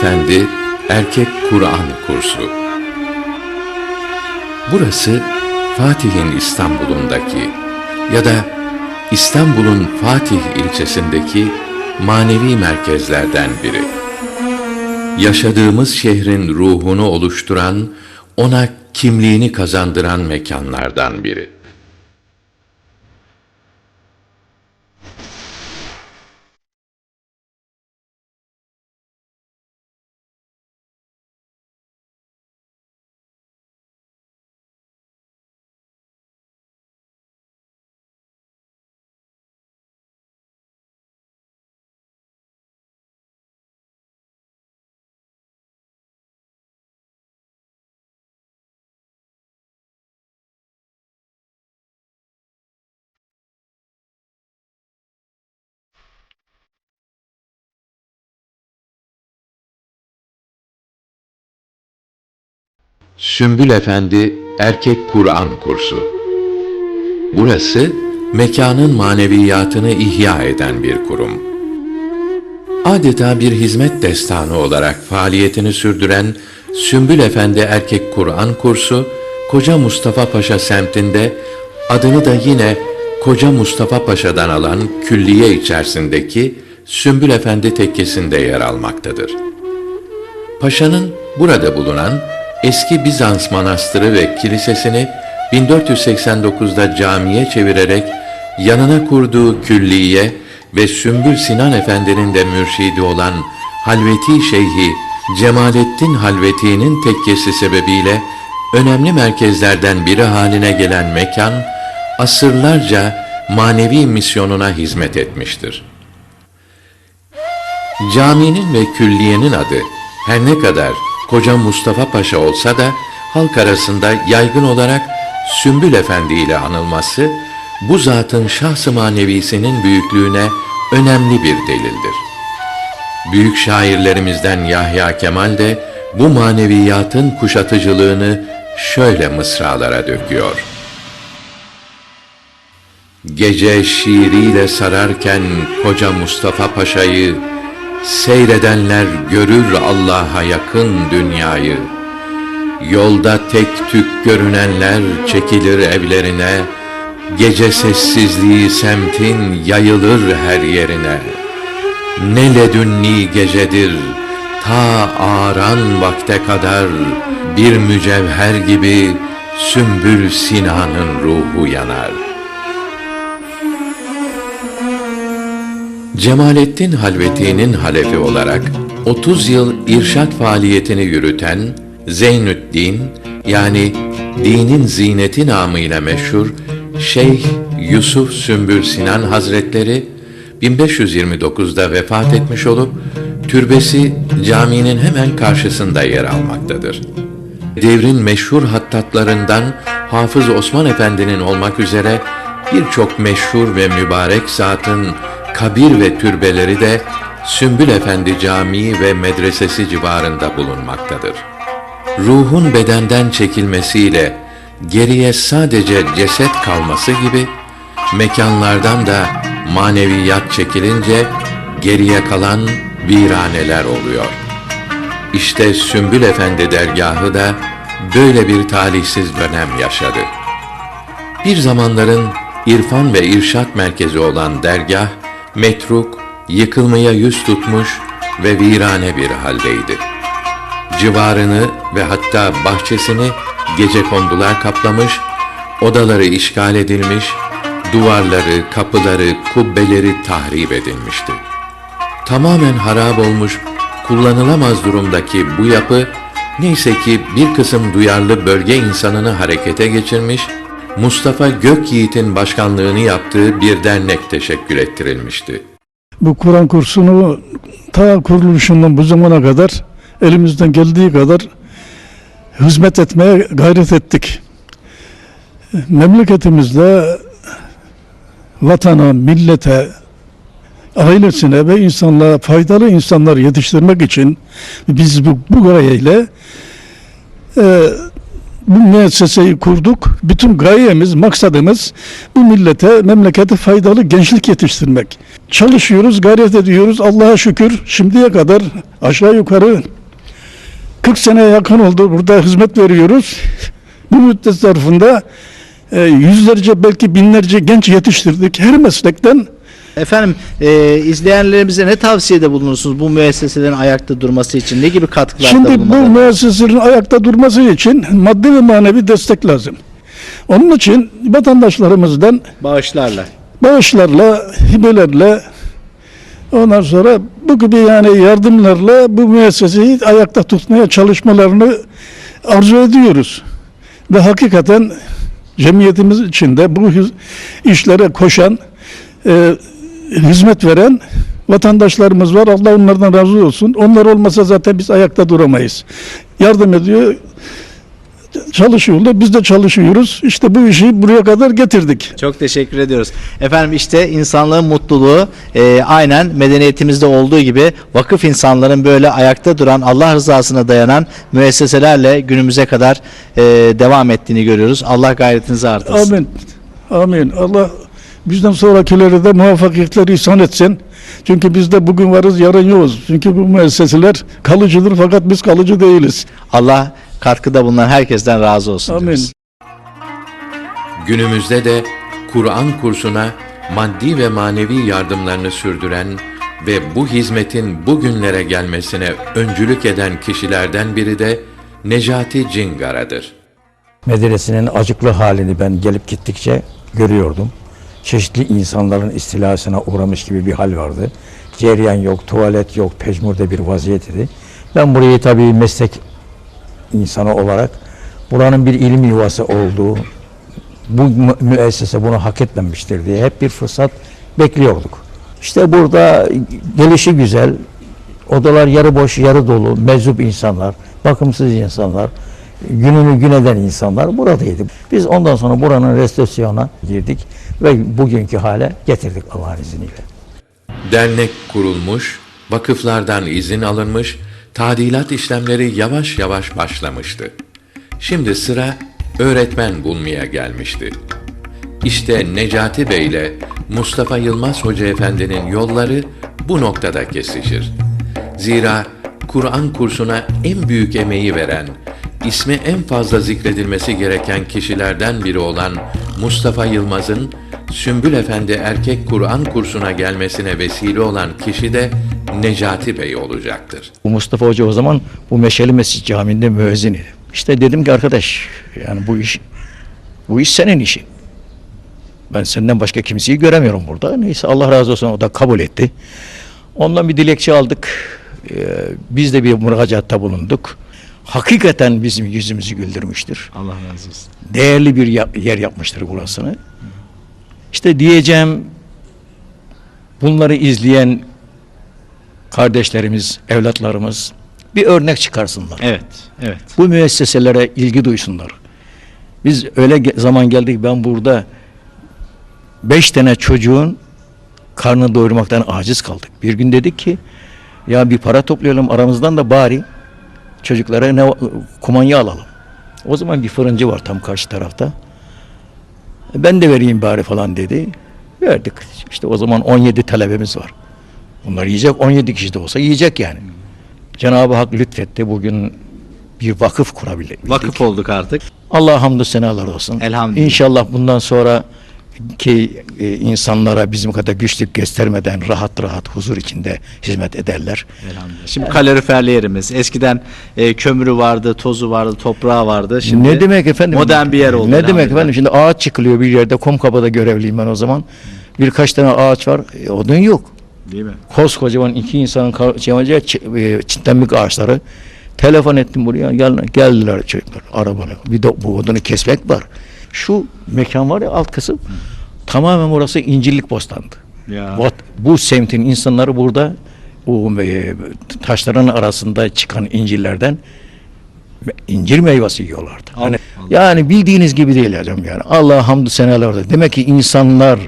Efendi Erkek Kur'an Kursu Burası Fatih'in İstanbul'undaki ya da İstanbul'un Fatih ilçesindeki manevi merkezlerden biri. Yaşadığımız şehrin ruhunu oluşturan, ona kimliğini kazandıran mekanlardan biri. Sümbül Efendi Erkek Kur'an Kursu Burası, mekanın maneviyatını ihya eden bir kurum. Adeta bir hizmet destanı olarak faaliyetini sürdüren Sümbül Efendi Erkek Kur'an Kursu, Koca Mustafa Paşa semtinde adını da yine Koca Mustafa Paşa'dan alan külliye içerisindeki Sümbül Efendi tekkesinde yer almaktadır. Paşa'nın burada bulunan eski Bizans manastırı ve kilisesini 1489'da camiye çevirerek yanına kurduğu külliye ve Sümbül Sinan Efendi'nin de mürşidi olan Halveti Şeyhi Cemalettin Halveti'nin tekkesi sebebiyle önemli merkezlerden biri haline gelen mekan, asırlarca manevi misyonuna hizmet etmiştir. Caminin ve külliyenin adı her ne kadar Koca Mustafa Paşa olsa da halk arasında yaygın olarak Sümbül Efendi ile anılması bu zatın şahs-ı manevisinin büyüklüğüne önemli bir delildir. Büyük şairlerimizden Yahya Kemal de bu maneviyatın kuşatıcılığını şöyle mısralara döküyor. Gece şiiriyle sararken koca Mustafa Paşa'yı Seyredenler görür Allah'a yakın dünyayı. Yolda tek tük görünenler çekilir evlerine. Gece sessizliği semtin yayılır her yerine. Ne ledünni gecedir, ta ağaran vakte kadar bir mücevher gibi Sümbül Sinan'ın ruhu yanar.'' Cemalettin Halveti'nin halefi olarak 30 yıl irşat faaliyetini yürüten Zeynüddin yani dinin zineti namıyla meşhur Şeyh Yusuf Sümbül Sinan Hazretleri 1529'da vefat etmiş olup türbesi caminin hemen karşısında yer almaktadır. Devrin meşhur hattatlarından Hafız Osman Efendi'nin olmak üzere birçok meşhur ve mübarek zatın kabir ve türbeleri de Sümbül Efendi Camii ve medresesi civarında bulunmaktadır. Ruhun bedenden çekilmesiyle geriye sadece ceset kalması gibi mekanlardan da maneviyat çekilince geriye kalan viraneler oluyor. İşte Sümbül Efendi dergahı da böyle bir talihsiz dönem yaşadı. Bir zamanların irfan ve irşat merkezi olan dergah metruk, yıkılmaya yüz tutmuş ve virane bir haldeydi. Civarını ve hatta bahçesini gece kondular kaplamış, odaları işgal edilmiş, duvarları, kapıları, kubbeleri tahrip edilmişti. Tamamen harap olmuş, kullanılamaz durumdaki bu yapı, neyse ki bir kısım duyarlı bölge insanını harekete geçirmiş Mustafa Gökyiğit'in başkanlığını yaptığı bir dernek teşekkür ettirilmişti. Bu Kur'an kursunu ta kuruluşundan bu zamana kadar elimizden geldiği kadar hizmet etmeye gayret ettik. Memleketimizde vatana, millete, ailesine ve insanlığa faydalı insanlar yetiştirmek için biz bu, bu gayeyle e, bu müesseseyi kurduk. Bütün gayemiz, maksadımız bu millete, memlekete faydalı gençlik yetiştirmek. Çalışıyoruz, gayret ediyoruz. Allah'a şükür şimdiye kadar aşağı yukarı 40 seneye yakın oldu burada hizmet veriyoruz. Bu müddet zarfında e, yüzlerce belki binlerce genç yetiştirdik. Her meslekten Efendim e, izleyenlerimize ne tavsiyede bulunursunuz bu müesseselerin ayakta durması için? Ne gibi katkılarda Şimdi bu bulunmaları? müesseselerin ayakta durması için maddi ve manevi destek lazım. Onun için vatandaşlarımızdan Bağışlarla. bağışlarla, hibelerle ondan sonra bu gibi yani yardımlarla bu müesseseyi ayakta tutmaya çalışmalarını arzu ediyoruz. Ve hakikaten cemiyetimiz içinde bu işlere koşan, e, hizmet veren vatandaşlarımız var. Allah onlardan razı olsun. Onlar olmasa zaten biz ayakta duramayız. Yardım ediyor, çalışıyorlar. Biz de çalışıyoruz. İşte bu işi buraya kadar getirdik. Çok teşekkür ediyoruz. Efendim işte insanlığın mutluluğu e, aynen medeniyetimizde olduğu gibi vakıf insanların böyle ayakta duran Allah rızasına dayanan müesseselerle günümüze kadar e, devam ettiğini görüyoruz. Allah gayretinizi artırsın. Amin. Amin. Allah bizden sonrakilere de muvaffakiyetler ihsan etsin. Çünkü biz de bugün varız, yarın yokuz. Çünkü bu müesseseler kalıcıdır fakat biz kalıcı değiliz. Allah katkıda bulunan herkesten razı olsun. Amin. diyoruz. Günümüzde de Kur'an kursuna maddi ve manevi yardımlarını sürdüren ve bu hizmetin bugünlere gelmesine öncülük eden kişilerden biri de Necati Cingara'dır. medresinin acıklı halini ben gelip gittikçe görüyordum. Çeşitli insanların istilasına uğramış gibi bir hal vardı. Ceryan yok, tuvalet yok, pecmurde bir vaziyet idi. Ben burayı tabii meslek insanı olarak buranın bir ilim yuvası olduğu, bu mü- müessese bunu hak etmemiştir diye hep bir fırsat bekliyorduk. İşte burada gelişi güzel, odalar yarı boş, yarı dolu, meczup insanlar, bakımsız insanlar, gününü gün eden insanlar buradaydı. Biz ondan sonra buranın restorasyona girdik ve bugünkü hale getirdik Allah'ın izniyle. Dernek kurulmuş, vakıflardan izin alınmış, tadilat işlemleri yavaş yavaş başlamıştı. Şimdi sıra öğretmen bulmaya gelmişti. İşte Necati Bey ile Mustafa Yılmaz Hoca Efendi'nin yolları bu noktada kesişir. Zira Kur'an kursuna en büyük emeği veren, ismi en fazla zikredilmesi gereken kişilerden biri olan Mustafa Yılmaz'ın Sümbül Efendi erkek Kur'an kursuna gelmesine vesile olan kişi de Necati Bey olacaktır. Bu Mustafa Hoca o zaman bu Meşeli Mescid Camii'nde müezzin idi. İşte dedim ki arkadaş yani bu iş bu iş senin işin. Ben senden başka kimseyi göremiyorum burada. Neyse Allah razı olsun o da kabul etti. Ondan bir dilekçe aldık. Ee, biz de bir müracaatta bulunduk. Hakikaten bizim yüzümüzü güldürmüştür. Allah razı olsun. Değerli bir yer yapmıştır burasını. İşte diyeceğim bunları izleyen kardeşlerimiz, evlatlarımız bir örnek çıkarsınlar. Evet, evet. Bu müesseselere ilgi duysunlar. Biz öyle zaman geldik ben burada beş tane çocuğun karnını doyurmaktan aciz kaldık. Bir gün dedik ki ya bir para toplayalım aramızdan da bari çocuklara ne kumanya alalım. O zaman bir fırıncı var tam karşı tarafta. Ben de vereyim bari falan dedi. Verdik. İşte o zaman 17 talebemiz var. Bunlar yiyecek 17 kişi de olsa yiyecek yani. Cenab-ı Hak lütfetti bugün bir vakıf kurabildik. Vakıf olduk artık. Allah hamdü senalar olsun. Elhamdülillah. İnşallah bundan sonra ki e, insanlara bizim kadar güçlük göstermeden rahat rahat huzur içinde hizmet ederler. Elhamdülillah. Şimdi kaloriferli yerimiz. Eskiden e, kömürü vardı, tozu vardı, toprağı vardı. Şimdi ne demek efendim? Modern bir yer oldu. Ne demek efendim? Şimdi ağaç çıkılıyor bir yerde. Komkapı'da görevliyim ben o zaman. Birkaç tane ağaç var. E, odun yok. Değil mi? Koskocaman iki insanın ka- şey e, çitlenmek ağaçları. Telefon ettim buraya. Gel, geldiler çocuklar arabayla. Bir de bu odunu kesmek var. Şu mekan var ya alt kısım. Tamamen burası incirlik bostandı. Ya. Bu, bu semtin insanları burada o e, taşların arasında çıkan incirlerden incir meyvesi yiyorlardı. Allah Hani, Allah. yani bildiğiniz gibi değil hocam yani. Allah hamdü olsun. Demek ki insanlar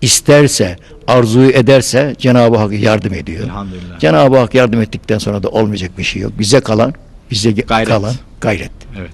isterse, arzu ederse Cenab-ı Hak yardım ediyor. Cenab-ı Hak yardım ettikten sonra da olmayacak bir şey yok. Bize kalan, bize Gayret. kalan gayret. Evet.